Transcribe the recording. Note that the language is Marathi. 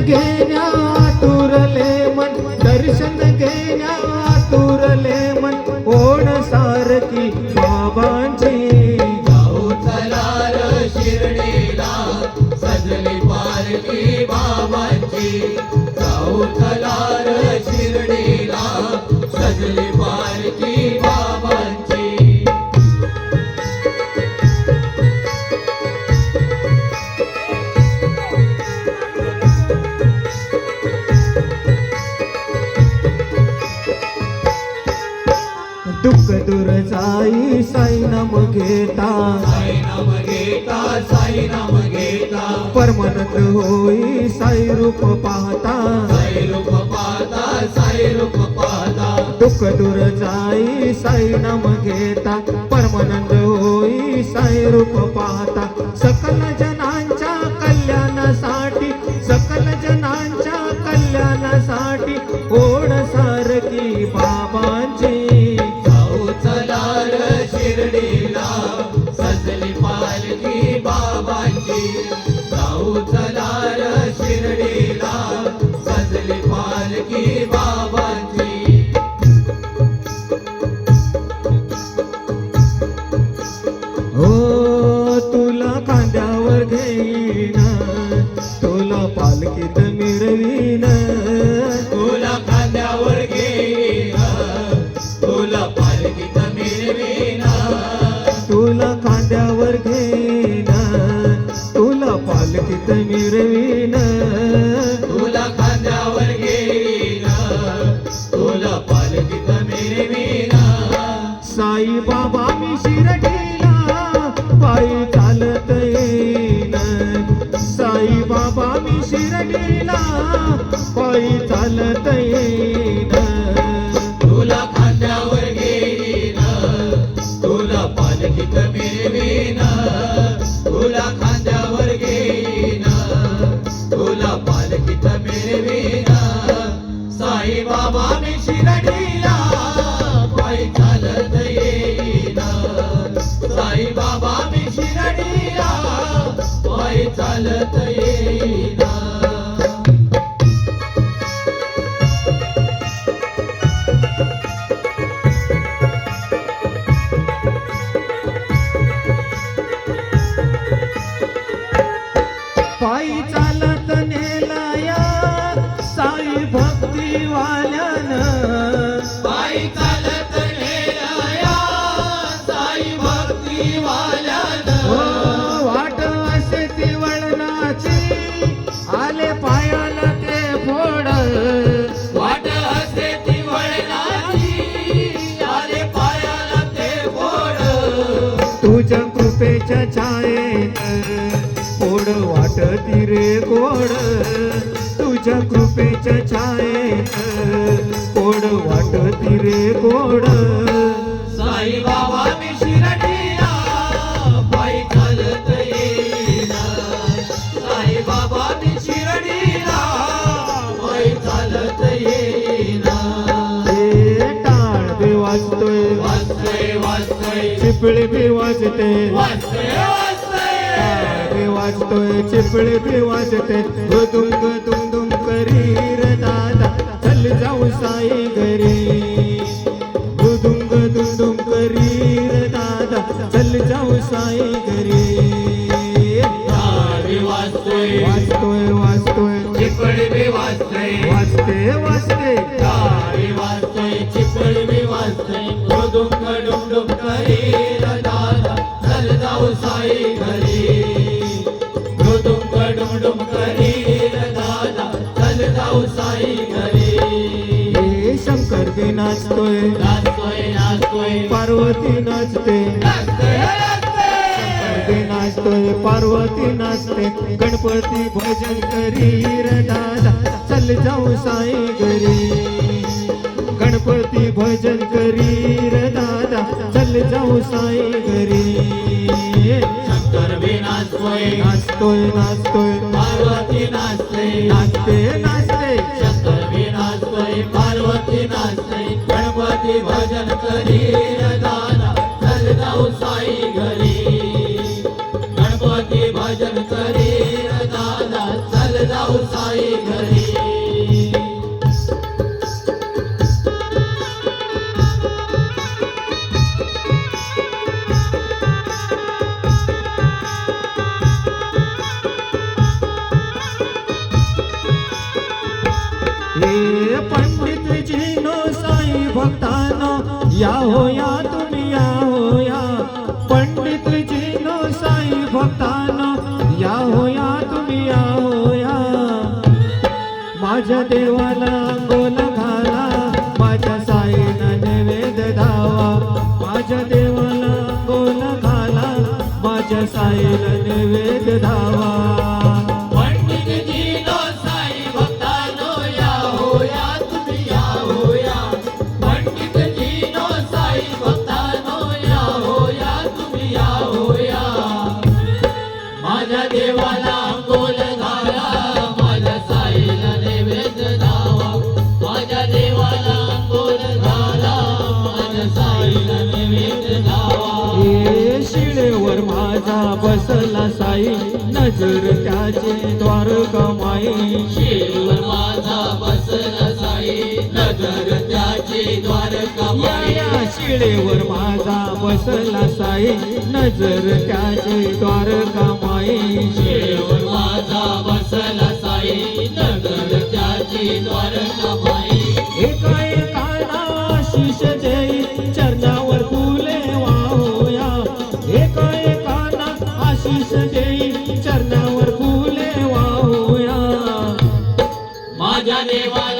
घेण्या तुरले मन दर्शन घेण्या तुरले मन ओढ सारखी बाबांची? जाऊ चला शिर्डीला सजली पालखी बाबांची. जाऊ चला र जाई साई नाम घेता. साई नाम घेता साई नाम घेता. परमानंद होई साई रूप पाहता. साई रूप पाहता साई रूप पाहता. दुःख दूर जाई साई नाम घेता. परमानंद होई साई रूप पाहता. सकल जनांच्या कल्याणासाठी पायी चालत येईन तुला खांद्यावर घेईन तुला पालखीत मिळवीन तुला खांद्यावर घेईन तुला पालखीत मिळवीन साई बाबा मी शिरडीला पायी चालत येईन साई बाबा मी शिरडीला पायी चालत येईन गोड तुझ्या कृपेच्या छायेत फोड वाटती रे गोड. साई बाबा मी शिरडीला पायी चालत येईन. साई बाबा मी शिरडीला पायी चालत येईन. हे टाळ बी वाजतोय वाजतोय वाजतोय. चिपळी बी वाजते. वाजतोय. वाजतोय चिपळी बी वाजते. गुदुम गुदुम दुम करी रे दादा. चल जाऊ साई घरी. गुदुम गुदुम दुम करी रे दादा. चल जाऊ साई घरी. वाजतोय. वाजतोय वाजतोय. चिपळी बी वाजते वाजते. टाळी वाजतोय चिपळी बी वाजतोय. डुम डुम डुम करी बी नाचतोय. पार्वती नाचते. नाचतोय गणपती पार्वती नाचते. गणपती भजन करी रे दादा. चल जाऊ साई घरी. गणपती भजन करी रे दादा. चल जाऊ साई घरी. नाचतोय. नाचतोय नाचतोय. पार्वती नाचते नाचते नाचते. भजन करी रे दादा चल जाऊ भक्तानो या हो तुम्ही या हो या पंडितजी नो साई भक्तानो या हो तुम्ही या हो माझ्या देवाला गोल घाला माझ्या साईना नैवेद्य धावा. माझ्या देवाला गोल घाला माझ्या साईला नैवेद्य धावा. नजर त्याचे द्वार कमाई माझा नजर त्याचे शिळेवर माझा बसला साई. नजर त्याचे द्वार कमाई शिळेवर भजने वाला